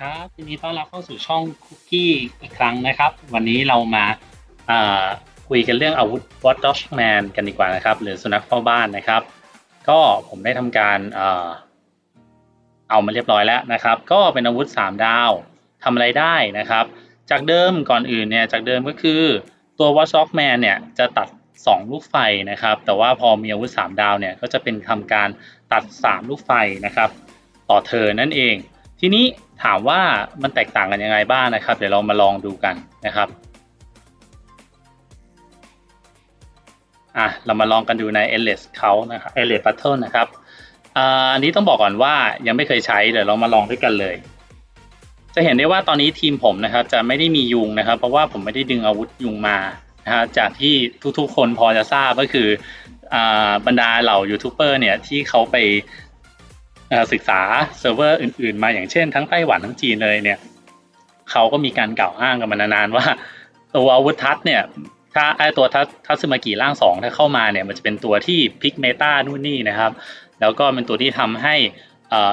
ครับทีนี้ต้อนรับเข้าสู่ช่องคุกกี้อีกครั้งนะครับ วันนี้เรามาคุยกันเรื่องอาวุธ Watchman กันดีกว่านะครับ หรือสุนัขเฝ้าบ้านนะครับ ก็ผมได้ทำการเอเอามาเรียบร้อยแล้วนะครับ ก็เป็นอาวุธ 3 ดาวทำอะไรได้นะครับ จากเดิมก่อนอื่นเนี่ยจากเดิมก็คือตัว Watchman เนี่ยจะตัด 2 ลูกไฟนะครับ แต่ว่าพอมีอาวุธ 3 ดาวเนี่ยก็จะเป็นทำการตัด 3 ลูกไฟนะครับ ต่อเธอนั่นเอง ทีนี้ ถามว่ามันแตกต่างกันยังไงบ้างนะครับ เดี๋ยวเรามาลองดูกันนะครับอะเรามาลองกันดูใน e l e s เขานะครับ e l e s Battle นะครับอันนี้ต้องบอกก่อนว่ายังไม่เคยใช้เดี๋ยวเรามาลองด้วยกันเลย จะเห็นได้ว่าตอนนี้ทีมผมนะครับ จะไม่ได้มียุงนะครับ เพราะว่าผมไม่ได้ดึงอาวุธยุงมานะฮะจากที่ทุกๆคนพอจะทราบก็คืออบรรดาเหล่ายูทูบเบอร์เนี่ยที่เขาไป ศึกษาเซิร์ฟเวอร์อื่น ๆ มาอย่างเช่น ทั้งไต้หวันทั้งจีนเลยเนี่ยเขาก็มีการกล่าวอ้างกันมานานๆว่าตัวอาวุธทัศเนี่ยถ้าไอตัวทัศทัศมากิร่างสองถ้าเข้ามาเนี่ยมันจะเป็นตัวที่พลิกเมตานู่นนี่นะครับ แล้วก็เป็นตัวที่ทำให้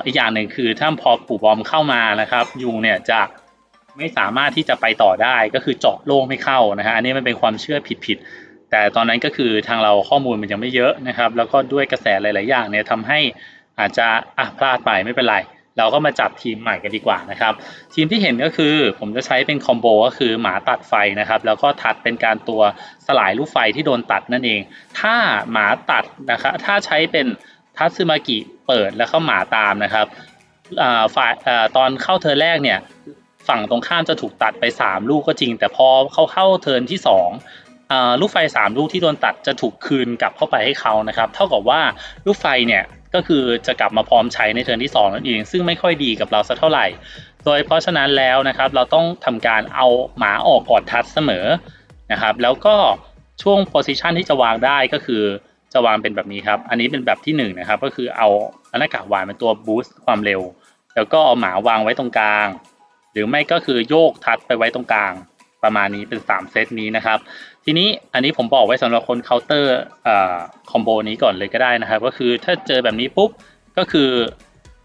อีกอย่างหนึ่งคือถ้าพอปู่บอมเข้ามานะครับยุงเนี่ยจะไม่สามารถที่จะไปต่อได้ก็คือเจาะโล่งไม่เข้านะฮะอันนี้มันเป็นความเชื่อผิดๆแต่ตอนนั้นก็คือทางเราข้อมูลมันยังไม่เยอะนะครับ แล้วก็ด้วยกระแสหลาย ๆ อย่างเนี่ยทำให้ อาจจะอะพลาดไปไม่เป็นไร เราก็มาจัดทีมใหม่กันดีกว่านะครับ ทีมที่เห็นก็คือผมจะใช้เป็นคอมโบก็คือหมาตัดไฟนะครับ แล้วก็ทัดเป็นการตัวสลายลูกไฟที่โดนตัดนั่นเอง ถ้าหมาตัดนะครับถ้าใช้เป็นทัตสึมากิเปิดแล้วก็หมาตามนะครับฝ่ายตอนเข้าเทิร์นแรกเนี่ยฝั่งตรงข้ามจะถูกตัดไป 3 ลูกก็จริง แต่พอเขาเข้าเทิร์นที่2อ่าลูกไฟ 3 ลูกที่โดนตัดจะถูกคืนกลับเข้าไปให้เขานะครับ เท่ากับว่าลูกไฟเนี่ย ก็คือจะกลับมาพร้อมใช้ในเทิร์นที่2นั่นเอง ซึ่งไม่ค่อยดีกับเราสักเท่าไหร่ โดยเพราะฉะนั้นแล้วนะครับเราต้องทำการเอาหมาออกก่อนทัดเสมอนะครับแล้วก็ช่วงโพซิชันที่จะวางได้ก็คือจะวางเป็นแบบนี้ครับ อันนี้เป็นแบบที่1นงนะครับก็คือเอาหน้ากากวานเป็นตัวบูสต์ความเร็ว แล้วก็เอาหมาวางไว้ตรงกลาง หรือไม่ก็คือโยกทัดไปไว้ตรงกลาง ประมาณนี้เป็น 3 เซตนี้นะครับ ทีนี้อันนี้ผมบอกไว้สำหรับคนเคาน์เตอร์คอมโบนี้ก่อนเลยก็ได้นะครับ ก็คือถ้าเจอแบบนี้ปุ๊บก็คือ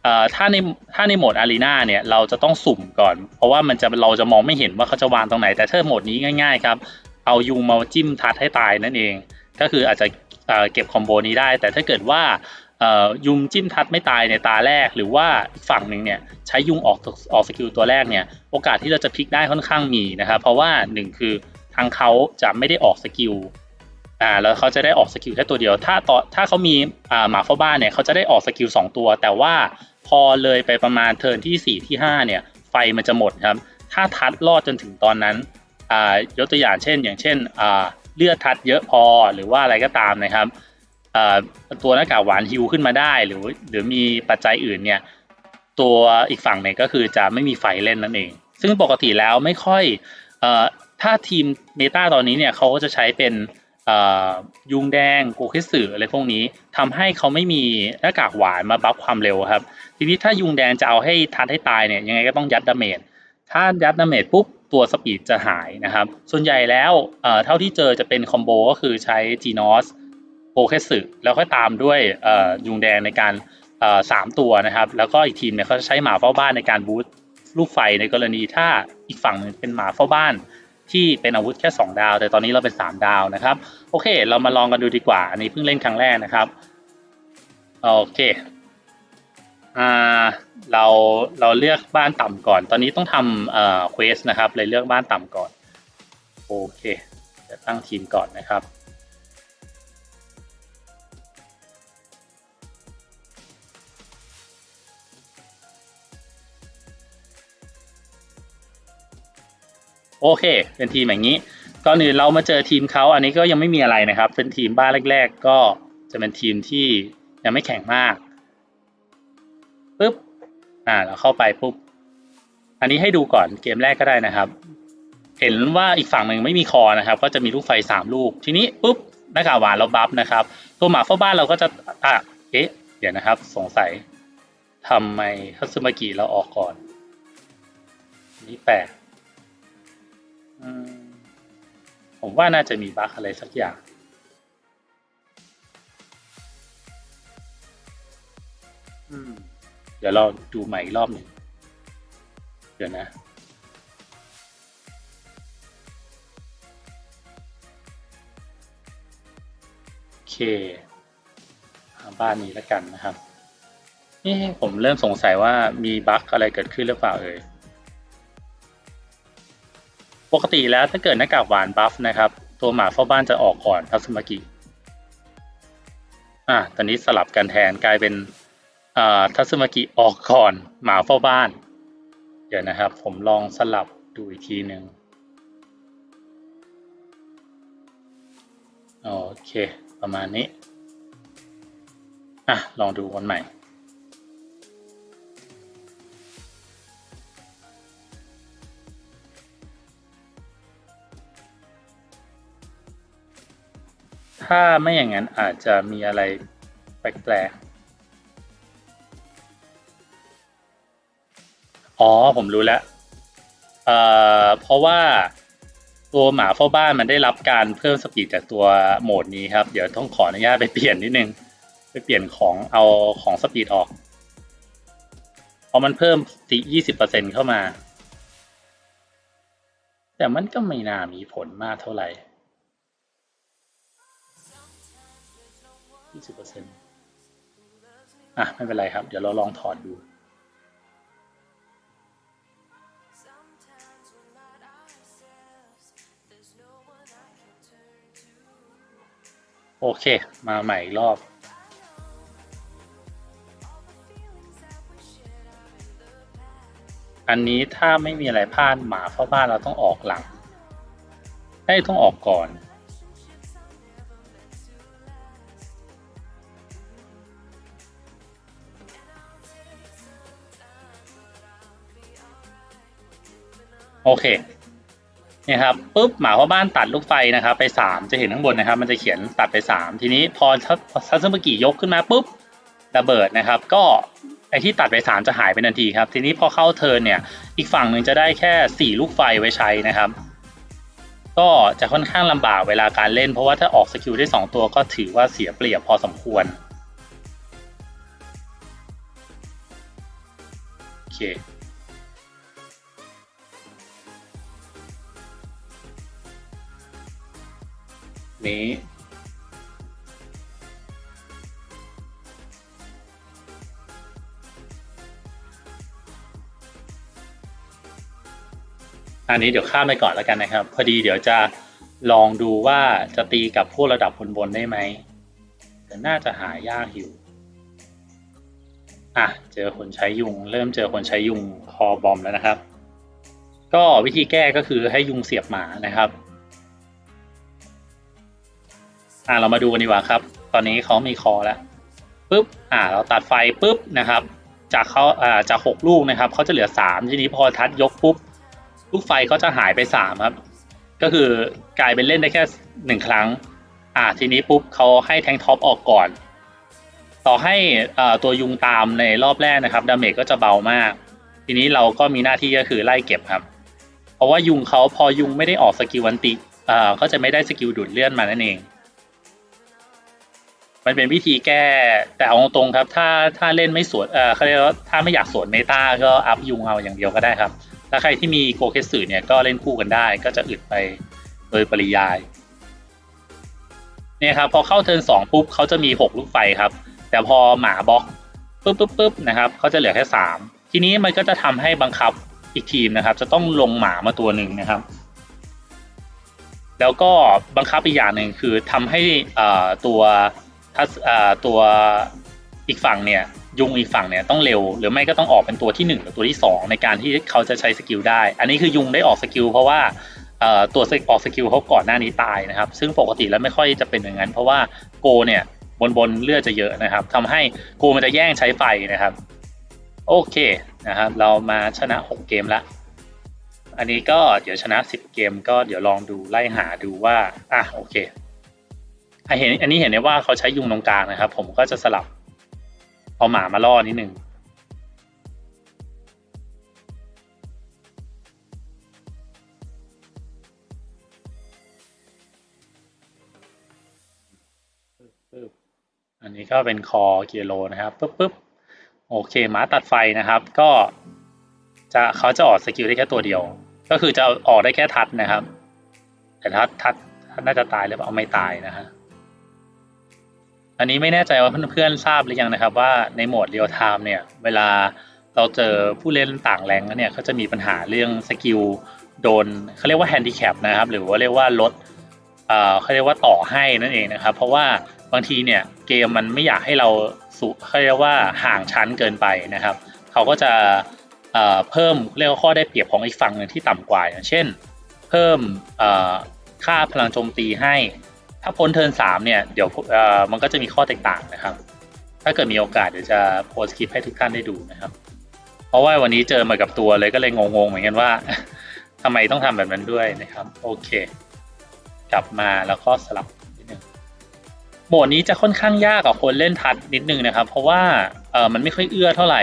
อ่อถ้าในถ้าในโหมดอารีนาเนี่ยเราจะต้องสุ่มก่อน เพราะว่ามันจะเราจะมองไม่เห็นว่าเขาจะวางตรงไหน แต่ถ้าโหมดนี้ง่ายๆครับเอายุงมาจิ้มทัดให้ตายนั่นเอง ก็คืออาจจะเก็บคอมโบนี้ได้ แต่ถ้าเกิดว่ายุงจิ้มทัดไม่ตายในตาแรก หรือว่าฝั่งหนึ่งเนี่ยใช้ยุงออกออกสกิลตัวแรกเนี่ยโอกาสที่เราจะพลิกได้ค่อนข้างมีนะครับเพราะว่าหนึ่งคือ ทางเขาจะไม่ได้ออกสกิลอ่าแล้วเขาจะได้ออกสกิลแค่ตัวเดียว ถ้าต่อถ้าเขามีอ่าหมาเฝ้าบ้านเนี่ยเขาจะได้ออกสกิล2ตัว แต่ว่าพอเลยไปประมาณเทิร์นที่4ที่5เนี่ยไฟมันจะหมดครับ ถ้าทัดรอดจนถึงตอนนั้นอ่ายกตัวอย่างเช่น อย่างเช่นอ่าเลือดทัดเยอะพอหรือว่าอะไรก็ตามนะครับอ่าตัวหน้ากากหวานฮิวขึ้นมาได้หรือหรือมีปัจจัยอื่นเนี่ยตัวอีกฝั่งเนี่ยก็คือจะไม่มีไฟเล่นนั่นเอง ซึ่งปกติแล้วไม่ค่อยอ่อ ถ้าทีมเมตาตอนนี้เนี่ยเขาก็จะใช้เป็นยุงแดงโกเคสึอะไรพวกนี้ทำให้เขาไม่มีหน้ากากหวานมาบัฟความเร็วครับ ทีนี้ถ้ายุงแดงจะเอาให้ทันให้ตายเนี่ยยังไงก็ต้องยัดดาเมจถ้ายัดดาเมจปุ๊บตัวสปีดจะหายนะครับ ส่วนใหญ่แล้วเท่าที่เจอจะเป็นคอมโบก็คือใช้จีนอสโกเคสึแล้วค่อยตามด้วยยุงแดงในการสามตัวนะครับ แล้วก็อีกทีมเนี่ยเขาจะใช้หมาเฝ้าบ้านในการบูสต์ลูกไฟในกรณีถ้าอีกฝั่งเป็นหมาเฝ้าบ้าน ที่เป็นอาวุธแค่ 2 ดาว แต่ตอนนี้เราเป็น 3 ดาวนะครับ โอเค เรามาลองกันดูดีกว่า อันนี้เพิ่งเล่นครั้งแรกนะครับ โอเคอ่าเราเราเลือกบ้านต่ำก่อน ตอนนี้ต้องทำเอ่อเควสนะครับ เลยเลือกบ้านต่ำก่อน โอเคจะตั้งทีมก่อนนะครับ โอเค เป็นทีมอย่างนี้ก่อนอื่นเรามาเจอทีมเขาอันนี้ก็ยังไม่มีอะไรนะครับ เป็นทีมบ้านแรก ๆ ก็จะเป็นทีมที่ยังไม่แข็งมากปึ๊บอ่าเราเข้าไปปุ๊บอันนี้ให้ดูก่อนเกมแรกก็ได้นะครับ เห็นว่าอีกฝั่งหนึ่งไม่มีคอนะครับ ก็จะมีลูกไฟสามลูก ทีนี้ปุ๊บหน้ากากหวานเราบัฟนะครับ ตัวหมาเฝ้าบ้านเราก็จะอะเอ๊ะเดี๋ยวนะครับ สงสัยทำไมทัตสึมากิเราออกก่อน นี่แปลก ผมว่าน่าจะมีบั๊กอะไรสักอย่าง เดี๋ยวเราดูใหม่อีกรอบหนึ่ง เดี๋ยวนะ โอเคหาบ้านนี้แล้วกันนะครับ นี่ผมเริ่มสงสัยว่ามีบั๊กอะไรเกิดขึ้นหรือเปล่าเอ่ย ปกติแล้วถ้าเกิดหน้ากากหวานบัฟนะครับ ตัวหมาเฝ้าบ้านจะออกก่อนทัสมากิอะตอนนี้สลับกันแทนกลายเป็นอ่าทัสมากิออกก่อนหมาเฝ้าบ้าน เดี๋ยวนะครับ ผมลองสลับดูอีกทีหนึ่งโอเค ประมาณนี้อะลองดูวันใหม่ ถ้าไม่อย่างนั้นอาจจะมีอะไรแปลกๆ อ๋อ ผมรู้แล้ว เอ่อ เพราะว่าตัวหมาเฝ้าบ้านมันได้รับการเพิ่มสปีดจากตัวโหมดนี้ครับ เดี๋ยวต้องขออนุญาตไปเปลี่ยนนิดนึง ไปเปลี่ยนของเอาของสปีดออก เพราะมันเพิ่มติยี่สิบเปอร์เซ็นเข้ามา แต่มันก็ไม่น่ามีผลมากเท่าไหร่ ยี่สิบเปอร์เซ็นต์อะ ไม่เป็นไรครับ เดี๋ยวเราลองถอดดู โอเค มาใหม่อีกรอบ อันนี้ถ้าไม่มีอะไรพลาดหมาเฝ้าบ้านเราต้องออกหลังให้ต้องออกก่อน โอเคเนี่ยครับปุ๊บหมาพ่อบ้านตัดลูกไฟนะครับ ไปสามจะเห็นข้างบนนะครับ มันจะเขียนตัดไปสามทีนี้พอทัศนกิยกขึ้นมาปุ๊บระเบิดนะครับ ก็ไอที่ตัดไปสามจะหายไปทันทีครับ ทีนี้พอเข้าเทิร์นเนี่ย อีกฝั่งหนึ่งจะได้แค่สี่ลูกไฟไว้ใช้นะครับ ก็จะค่อนข้างลำบากเวลาการเล่น เพราะว่าถ้าออกสกิลได้สองตัวก็ถือว่าเสียเปรียบพอสมควรโอเค นี้ อันนี้เดี๋ยวข้ามไปก่อนแล้วกันนะครับ พอดีเดี๋ยวจะลองดูว่าจะตีกับพวกระดับบนๆได้ไหมแต่น่าจะหายากอยู่ อะ เจอคนใช้ยุง เริ่มเจอคนใช้ยุงคอบอมแล้วนะครับ ก็วิธีแก้ก็คือให้ยุงเสียบหมานะครับ อ่าเรามาดูกันดีกว่าครับ ตอนนี้เขามีคอแล้วปุ๊บอ่าเราตัดไฟปุ๊บนะครับ จากเขาอ่าจากหกลูกนะครับเขาจะเหลือสามทีนี้พอทัดยกปุ๊บลูกไฟก็จะหายไปสามครับ ก็คือกลายเป็นเล่นได้แค่หนึ่งครั้ง อ่าทีนี้ปุ๊บเขาให้แทงท็อปออกก่อน ต่อให้อ่าตัวยุงตามในรอบแรกนะครับดาเมจก็จะเบามาก ทีนี้เราก็มีหน้าที่ก็คือไล่เก็บครับ เพราะว่ายุงเขาพอยุงไม่ได้ออกสกิลวันติอ่าก็จะไม่ได้สกิลดูดเลื่อนมานั่นเอง มันเป็นวิธีแก้แต่เอาตรงๆครับ ถ้าถ้าเล่นไม่สวนเออเขาเรียกว่าถ้าไม่อยากสวนเมตาก็อัพยุงเอาอย่างเดียวก็ได้ครับ ถ้าใครที่มีโกเคสึเนี่ยก็เล่นคู่กันได้ ก็จะอึดไปโดยปริยายเนี่ยครับพอเข้าเทิร์นสองปุ๊บเขาจะมีหกลูกไฟครับ แต่พอหมาบล็อกปุ๊บปุ๊บปุ๊บนะครับเขาจะเหลือแค่สามทีนี้มันก็จะทำให้บังคับอีกทีมนะครับ จะต้องลงหมามาตัวหนึ่งนะครับ แล้วก็บังคับอีกอย่างหนึ่งคือทำให้อ่าตัว ถ้าตัวอีกฝั่งเนี่ยยุงอีกฝั่งเนี่ยต้องเร็ว หรือไม่ก็ต้องออกเป็นตัวที่หนึ่งหรือตัวที่สองในการที่เขาจะใช้สกิลได้ อันนี้คือยุงได้ออกสกิลเพราะว่าตัวออกสกิลเขาก่อนหน้านี้ตายนะครับ ซึ่งปกติแล้วไม่ค่อยจะเป็นอย่างนั้น เพราะว่าโกเนี่ยบนบนเลือดจะเยอะนะครับทำให้โกมันจะแย่งใช้ไฟนะครับ โอเคนะครับเรามาชนะ 6 เกมละอันนี้ก็เดี๋ยวชนะ 10 เกม ก็เดี๋ยวลองดูไล่หาดูว่าอะโอเค เห็นอันนี้เห็นได้ว่าเขาใช้ยุงตรงกลางนะครับ ผมก็จะสลับเอาหมามาล่อนิดนึงอันนี้ก็เป็นคอเกียโลนะครับปึ๊บปึ๊บโอเคหมาตัดไฟนะครับ ก็จะเขาจะออกสกิลได้แค่ตัวเดียว ก็คือจะออกได้แค่ทัดนะครับ แต่ทัดทัดทัดน่าจะตายหรือเปล่าเอาไม่ตายนะฮะ อันนี้ไม่แน่ใจว่าเพื่อนๆทราบหรือยังนะครับ ว่าในโหมดเรียลไทม์เนี่ยเวลาเราเจอผู้เล่นต่างแรงเนี่ยเขาจะมีปัญหาเรื่องสกิลโดนเขาเรียกว่าแฮนดิแคปนะครับหรือว่าเรียกว่าลดเขาเรียกว่าต่อให้นั่นเองนะครับ เพราะว่าบางทีเนี่ยเกมมันไม่อยากให้เราสุเขาเรียกว่าห่างชั้นเกินไปนะครับเขาก็จะเพิ่มเรียกว่าข้อได้เปรียบของอีกฝั่งหนึ่งที่ต่ำกว่าอย่างเช่น เพิ่มค่าพลังโจมตีให้ ถ้าพ้นเทิร์นสามเนี่ยเดี๋ยวเอ่อมันก็จะมีข้อแตกต่างนะครับ ถ้าเกิดมีโอกาสเดี๋ยวจะโพสต์คลิปให้ทุกท่านได้ดูนะครับ เพราะว่าวันนี้เจอมากับตัวเลยก็เลยงงๆเหมือนกันว่าทำไมต้องทำแบบนั้นด้วยนะครับ โอเค กลับมาแล้วก็สลับนิดนึงโหมดนี้จะค่อนข้างยากกับคนเล่นทัดนิดนึงนะครับ เพราะว่าเออมันไม่ค่อยเอื้อเท่าไหร่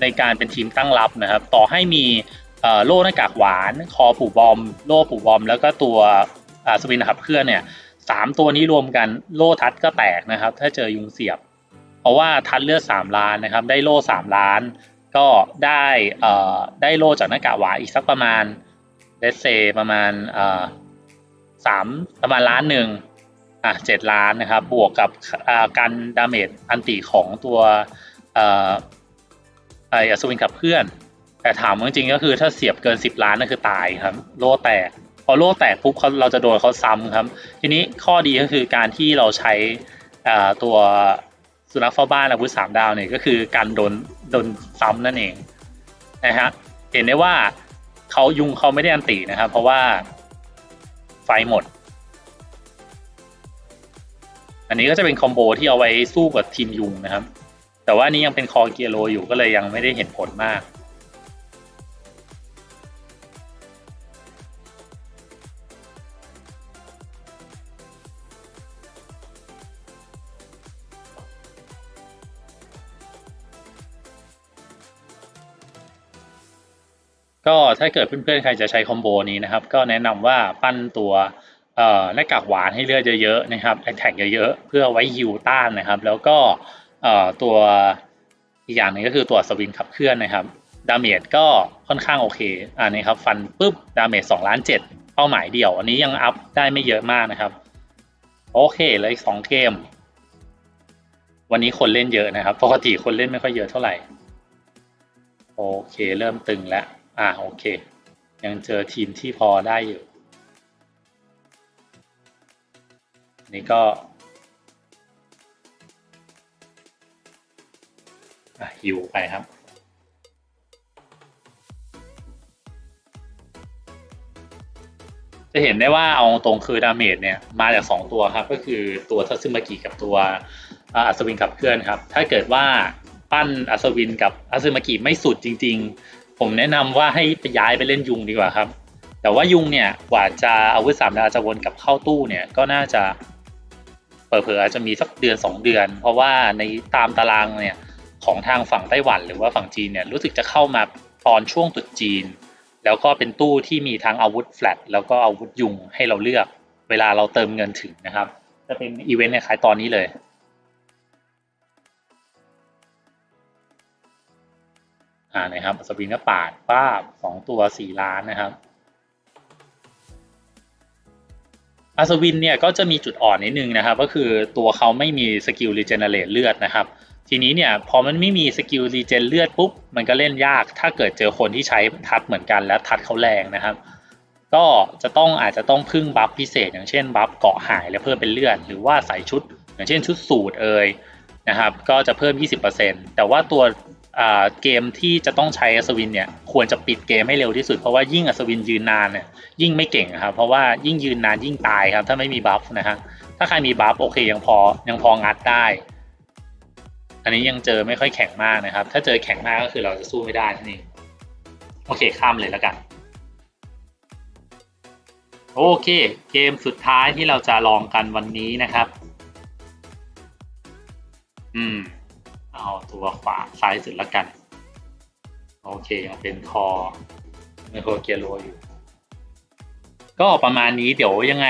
ในการเป็นทีมตั้งรับนะครับ ต่อให้มีโล่หน้ากากหวาน คอผูบอม โล่ผูบอม แล้วก็ตัวสวินขับเคลื่อนเนี่ย สามตัวนี้รวมกันโล่ทัดก็แตกนะครับ ถ้าเจอยุงเสียบ เพราะว่าทัดเลือดสามล้านนะครับ ได้โล่สามล้าน ก็ได้เอ่อได้โล่จากหน้ากากหวาอีกสักประมาณเลสเซประมาณเอ่อสามประมาณล้านหนึ่งอะเจ็ดล้านนะครับ บวกกับการดาเมจอันติของตัวเอ่อไออัศวินขับเคลื่อน แต่ถามจริงๆก็คือถ้าเสียบเกิน 10 ล้านนั่นคือตายครับ โล่แตก พอโล่แตกปุ๊บเขาเราจะโดนเขาซ้ำครับ ทีนี้ข้อดีก็คือการที่เราใช้ตัวสุนัขเฝ้าบ้านอาวุธสามดาวเนี่ยก็คือการโดนโดนซ้ำนั่นเองนะฮะเห็นได้ว่าเขายุงเขาไม่ได้อันตินะครับ เพราะว่าไฟหมด อันนี้ก็จะเป็นคอมโบที่เอาไว้สู้กับทีมยุงนะครับ แต่ว่านี้ยังเป็นคอเกียโรอยู่ก็เลยยังไม่ได้เห็นผลมาก ถ้าเกิดเพื่อนๆใครจะใช้คอมโบนี้นะครับ ก็แนะนำว่าปั้นตัวเอ่อหน้ากากหวานให้เลือดเยอะๆนะครับแอแท็กเยอะๆ เพื่อไว้ฮิวต้านนะครับ แล้วก็เอ่อตัวอีกอย่างหนึงก็คือตัวสวินขับเคลื่อนนะครับดาเมจก็ค่อนข้างโอเคอ่านี่ครับฟันปุ๊บดาเมจสองล้านเจ็ดเป้าหมายเดียว อันนี้ยังอัพได้ไม่เยอะมากนะครับ โอเคเลยสองเกม วันนี้คนเล่นเยอะนะครับ ปกติคนเล่นไม่ค่อยเยอะเท่าไหร่ โอเค เริ่มตึงแล้ว อ่าโอเค ยังเจอทีมที่พอได้อยู่นี่ก็อหิวไปครับ จะเห็นได้ว่าเอาตรงคือดาเมจเนี่ยมาจาก2ตัวครับ ก็คือตัวทัซึมากิกับตัวอัศวินขับเคลื่อนครับ ถ้าเกิดว่าปั้นอัศวินกับอัศมากิไม่สุดจริง ๆ ผมแนะนำว่าให้ไปย้ายไปเล่นยุงดีกว่าครับ แต่ว่ายุงเนี่ยกว่าจะอาวุธสามดาวจะวนกลับเข้าตู้เนี่ยก็น่าจะเผลอๆอาจจะมีสักเดือน 2 เดือน เพราะว่าในตามตารางเนี่ยของทางฝั่งไต้หวัน หรือว่าฝั่งจีนเนี่ยรู้สึกจะเข้ามาตอนช่วงตรุษจีน แล้วก็เป็นตู้ที่มีทั้งอาวุธแฟลตแล้วก็อาวุธยุงให้เราเลือก เวลาเราเติมเงินถึงนะครับจะเป็นอีเวนต์เนี่ยคล้ายตอนนี้เลย อ่านะครับอัศวินก็ปาดป้าบสองตัวสี่ล้านนะครับอัศวินเนี่ยก็จะมีจุดอ่อนนิดนึงนะครับ ก็คือตัวเขาไม่มีสกิลรีเจนเนเรตเลือดนะครับ ทีนี้เนี่ยพอมันไม่มีสกิลรีเจนเลือดปุ๊บมันก็เล่นยาก ถ้าเกิดเจอคนที่ใช้ทัดเหมือนกันแล้วทัดเขาแรงนะครับ ก็จะต้องอาจจะต้องพึ่งบัฟพิเศษ อย่างเช่นบัฟเกาะหายและเพิ่มเป็นเลือด หรือว่าใส่ชุด อย่างเช่นชุดสูตรเอ่ยนะครับ ก็จะเพิ่ม 20%แต่ว่าตัว เกมที่จะต้องใช้อัศวินเนี่ยควรจะปิดเกมให้เร็วที่สุดเพราะว่ายิ่งอัศวินยืนนานเนี่ยยิ่งไม่เก่งครับเพราะว่ายิ่งยืนนานยิ่งตายครับ ถ้าไม่มีบัฟนะฮะถ้าใครมีบัฟโอเคยังพอยังพองัดได้ อันนี้ยังเจอไม่ค่อยแข็งมากนะครับ ถ้าเจอแข็งมากก็คือเราจะสู้ไม่ได้นั่นเองโอเคข้ามเลยแล้วกัน โอเค เกมสุดท้ายที่เราจะลองกันวันนี้นะครับ อืม เอาตัวขวาซ้ายสุดแล้วกัน โอเคยังเป็นคอไมโครเกียโรอยู่ ก็ประมาณนี้เดี๋ยวยังไง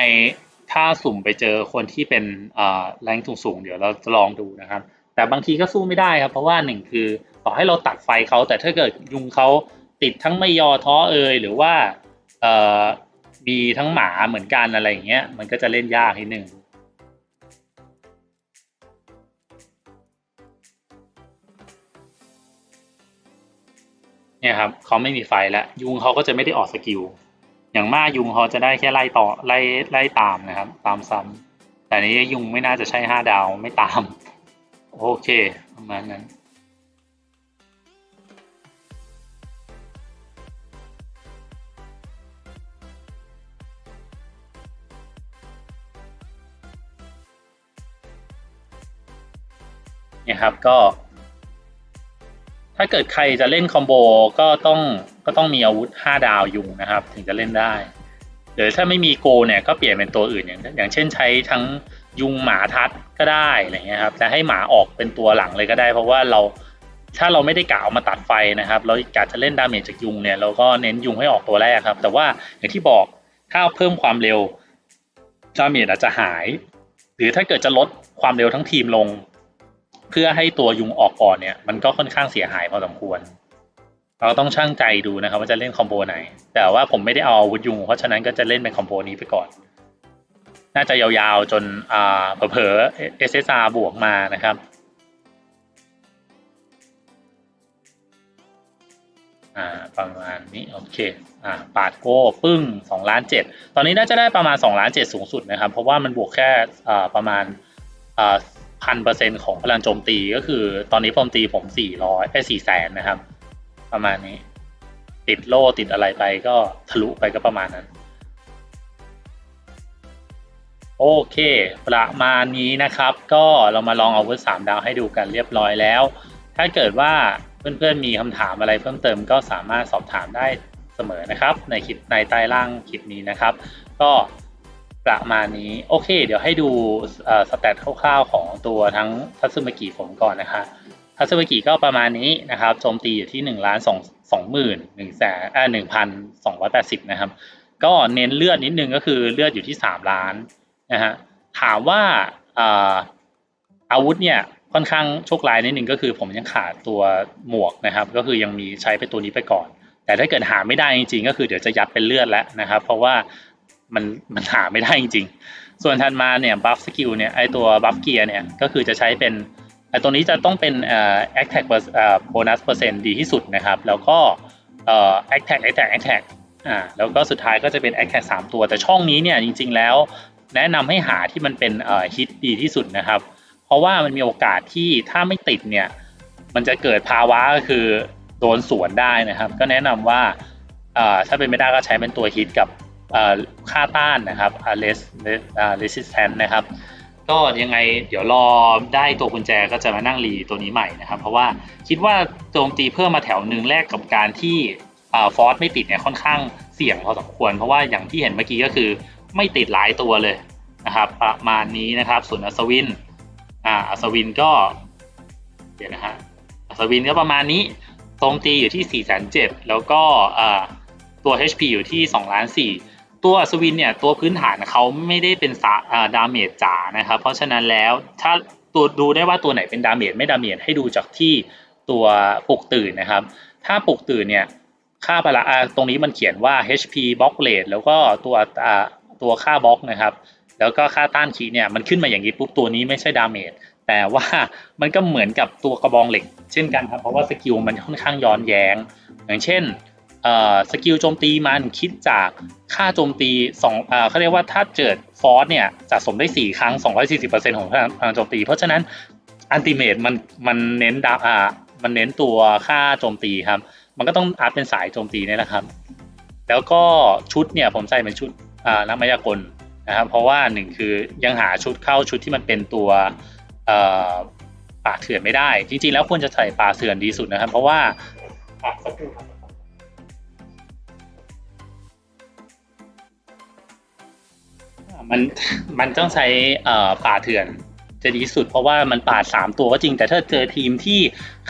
ถ้าสุ่มไปเจอคนที่เป็นอ่าแรงสูงๆเดี๋ยวเราจะลองดูนะครับ แต่บางทีก็สู้ไม่ได้ครับ เพราะว่าหนึ่งคือต่อให้เราตัดไฟเขาแต่ถ้าเกิดยุงเขาติดทั้งไม่ยอท้อเอยหรือว่ามีทั้งหมาเหมือนกันอะไรอย่างเงี้ยมันก็จะเล่นยากนิดนึง เนี่ยครับเขาไม่มีไฟแล้วยุงเขาก็จะไม่ได้ออกสกิลอย่างมากยุงเขาจะได้แค่ไล่ต่อไล่ไล่ตามนะครับ ตามซ้ำแต่นี้ยุงไม่น่าจะใช่ห้าดาวไม่ตาม โอเคประมาณนั้นเนี่ยครับก็ ถ้าเกิดใครจะเล่นคอมโบก็ต้องก็ต้องมีอาวุธ 5 ดาวยุงนะครับ ถึงจะเล่นได้หรือถ้าไม่มีโกเนี่ยก็เปลี่ยนเป็นตัวอื่นอย่างอย่างเช่นใช้ทั้งยุงหมาทัดก็ได้อะไรเงี้ยครับแต่ให้หมาออกเป็นตัวหลังเลยก็ได้ เพราะว่าเราถ้าเราไม่ได้กะเอามาตัดไฟนะครับเรากะจะเล่นดาเมจจากยุงเนี่ยเราก็เน้นยุงให้ออกตัวแรกครับ แต่ว่าอย่างที่บอกถ้าเพิ่มความเร็วดาเมจอาจจะหาย หรือถ้าเกิดจะลดความเร็วทั้งทีมลง เพื่อให้ตัวยุงออกก่อนเนี่ยมันก็ค่อนข้างเสียหายพอสมควร เราต้องช่างใจดูนะครับว่าจะเล่นคอมโบไหน แต่ว่าผมไม่ได้เอาอาวุธยุง เพราะฉะนั้นก็จะเล่นเป็นคอมโบนี้ไปก่อน น่าจะยาวๆจนอ่าเผลอๆ SSR บวกมานะครับอ่าประมาณนี้โอเคอ่าปาดโก้ปึ้ง2ล้าน7ตอนนี้น่าจะได้ประมาณ2ล้าน7สูงสุดนะครับ เพราะว่ามันบวกแค่อ่าประมาณอ่า พันเปอร์เซ็นของพลังโจมตีก็คือ ตอนนี้ผมตีผมสี่ร้อยแค่สี่แสนนะครับ ประมาณนี้ ติดโล่ติดอะไรไปก็ทะลุไปก็ประมาณนั้น โอเค ประมาณนี้นะครับ ก็เรามาลองอาวุธ3ดาวให้ดูกันเรียบร้อยแล้ว ถ้าเกิดว่าเพื่อนๆมีคำถามอะไรเพิ่มเติมก็สามารถสอบถามได้เสมอนะครับ ในคลิปในใต้ล่างคลิปนี้นะครับ ก็ ประมาณนี้โอเค เดี๋ยวให้ดูสแตทคร่าวๆของตัวทั้งทัตสึมากิผมก่อนนะคะทัตสึมากิก็ประมาณนี้นะครับโจมตีอยู่ที่1นึ่งล้านสองสองหมื่นหนึ่งแสนอ่าหนึ่งพันสองร้อยแปดสิบนะครับ ก็เน้นเลือดนิดนึงก็คือเลือดอยู่ที่สามล้านนะฮะถามว่าอาอาวุธเนี่ยค่อนข้างโชคร้ายนิดนึงก็คือผมยังขาดตัวหมวกนะครับ ก็คือยังมีใช้ไปตัวนี้ไปก่อน แต่ถ้าเกิดหาไม่ได้จริงๆ ก็คือเดี๋ยวจะยัดเป็นเลือดแล้วนะครับ เพราะว่า มันมันหาไม่ได้จริงๆ ส่วนถัดมาเนี่ยบัฟสกิลเนี่ยไอตัวบัฟเกียร์เนี่ยก็คือจะใช้เป็นไอตัวนี้จะต้องเป็นเอ่อ attack เอ่อ bonus เปอร์เซ็นต์ดีที่สุดนะครับ แล้วก็เอ่อ attack attack attack อ่าแล้วก็สุดท้ายก็จะเป็น attack สามตัว แต่ช่องนี้เนี่ยจริง ๆ แล้ว แนะนำให้หาที่มันเป็นเอ่อฮิตดีที่สุดนะครับ เพราะว่ามันมีโอกาสที่ถ้าไม่ติดเนี่ยมันจะเกิดภาวะก็คือโดนสวนได้นะครับ ก็แนะนำว่าอ่อถ้าเป็นไม่ได้ก็ใช้เป็นตัวฮิตกับ ค่าต้านนะครับ resistant นะครับก็ยังไงเดี๋ยวรอได้ตัวกุญแจก็จะมานั่งรีตัวนี้ใหม่นะครับ เพราะว่าคิดว่าโจมตีเพิ่มมาแถวหนึ่งแรกกับการที่ฟอร์สไม่ติดเนี่ยค่อนข้างเสี่ยงพอสมควร เพราะว่าอย่างที่เห็นเมื่อกี้ก็คือไม่ติดหลายตัวเลยนะครับ ประมาณนี้นะครับ ส่วนอัศวินอ่าอัศวินก็เดี๋ยวนะฮะอัศวินก็ประมาณนี้โจมตีอยู่ที่4ี่แสนเจ็ดแล้วก็ตัว HP อยู่ที่2ล้านสี่ ตัวอัศวินเนี่ยตัวพื้นฐานเขาไม่ได้เป็นสาดาเมจจ๋านะครับ เพราะฉะนั้นแล้วถ้าตัวดูได้ว่าตัวไหนเป็นดาเมจไม่ดาเมจให้ดูจากที่ตัวปลุกตื่นนะครับ ถ้าปลุกตื่นเนี่ยค่าพละตรงนี้มันเขียนว่า HP บล็อกเลทแล้วก็ตัวตัวค่าบล็อกนะครับ แล้วก็ค่าต้านคีเนี่ยมันขึ้นมาอย่างนี้ปุ๊บตัวนี้ไม่ใช่ดาเมจแต่ว่ามันก็เหมือนกับตัวกระบองเหล็ก เช่นกันครับเพราะว่าสกิลมันค่อนข้างย้อนแย้ง อย่างเช่น สกิลโจมตีมันคิดจากค่าโจมตี2อ่าเขาเรียกว่าถ้าเกิดฟอสเนี่ยสะสมได้ 4 ครั้ง 240%ของพลังโจมตี เพราะฉะนั้นอันติเมตมันมันเน้นดาอ่ามันเน้นตัวค่าโจมตีครับ มันก็ต้องอัพเป็นสายโจมตีนี่แหละครับ แล้วก็ชุดเนี่ยผมใส่เป็นชุดอ่านักมายากลนะครับ เพราะว่าหนึ่งคือยังหาชุดเข้าชุดที่มันเป็นตัวป่าเถื่อนไม่ได้ จริงๆแล้วควรจะใส่ป่าเถื่อนดีสุดนะครับ เพราะว่าสักค มันมันต้องใช้ป่าเถื่อนจะดีสุดเพราะว่ามันป่าสามตัวก็จริง แต่ถ้าเจอทีมที่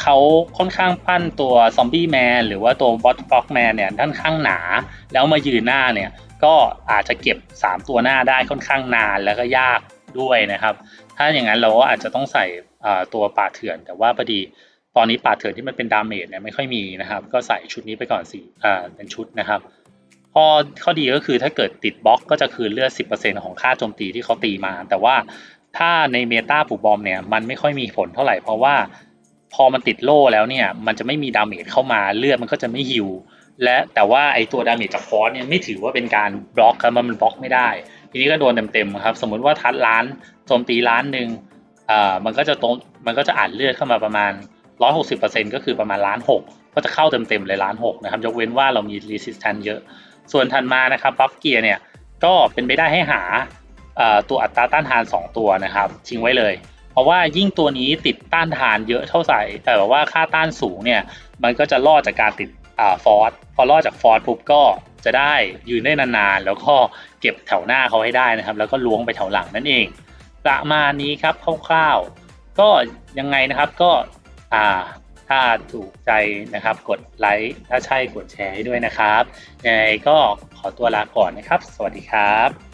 เขาค่อนข้างปั้นตัวซอมบี้แมนหรือว่าตัวบอสฟ็อกแมนเนี่ยด้านข้างหนา แล้วมายืนหน้าเนี่ยก็อาจจะเก็บ 3 ตัวหน้าได้ค่อนข้างนานแล้วก็ยากด้วยนะครับ ถ้าอย่างนั้นเราก็อาจจะต้องใส่ตัวป่าเถื่อน แต่ว่าพอดีตอนนี้ป่าเถื่อนที่มันเป็นดาเมจเนี่ยไม่ค่อยมีนะครับ ก็ใส่ชุดนี้ไปก่อนสี่อ่าเป็นชุดนะครับ พอข้อดีก็คือถ้าเกิดติดบล็อกก็จะคืนเลือด 10%ของค่าโจมตีที่เขาตีมา แต่ว่าถ้าในเมตาผูบอมเนี่ยมันไม่ค่อยมีผลเท่าไหร่เพราะว่าพอมันติดโล่แล้วเนี่ยมันจะไม่มีดาเมจเข้ามาเลือดมันก็จะไม่ฮิวและแต่ว่าไอตัวดาเมจจากฟอสเนี่ยไม่ถือว่าเป็นการบล็อกครับมันบล็อกไม่ได้ ทีนี้ก็โดนเต็มๆครับสมมุติว่าทัดล้านโจมตีล้านหนึ่งอ่ามันก็จะตรงมันก็จะอ่านเลือดเข้ามาประมาณ 160%ก็คือประมาณล้านหกก็จะเข้าเต็มๆเลยล้านหกนะครับยกเว้นว่าเรามี resistance เยอะ ส่วนถัดมานะครับบัฟเกียร์เนี่ยก็เป็นไปได้ให้หาตัวอัตราต้านทาน 2 ตัวนะครับทิ้งไว้เลย เพราะว่ายิ่งตัวนี้ติดต้านทานเยอะเท่าไหร่แต่ว่าค่าต้านสูงเนี่ยมันก็จะรอดจากการติดฟอร์สพอรอดจากฟอร์สปุ๊บก็จะได้ยืนได้นานๆ แล้วก็เก็บแถวหน้าเขาให้ได้นะครับ แล้วก็ล้วงไปแถวหลังนั่นเอง ประมาณนี้ครับคร่าวๆก็ยังไงนะครับก็อ่า ถ้าถูกใจนะครับ กดไลค์ถ้าใช่กดแชร์ด้วยนะครับยังไงก็ขอตัวลาก่อนนะครับ สวัสดีครับ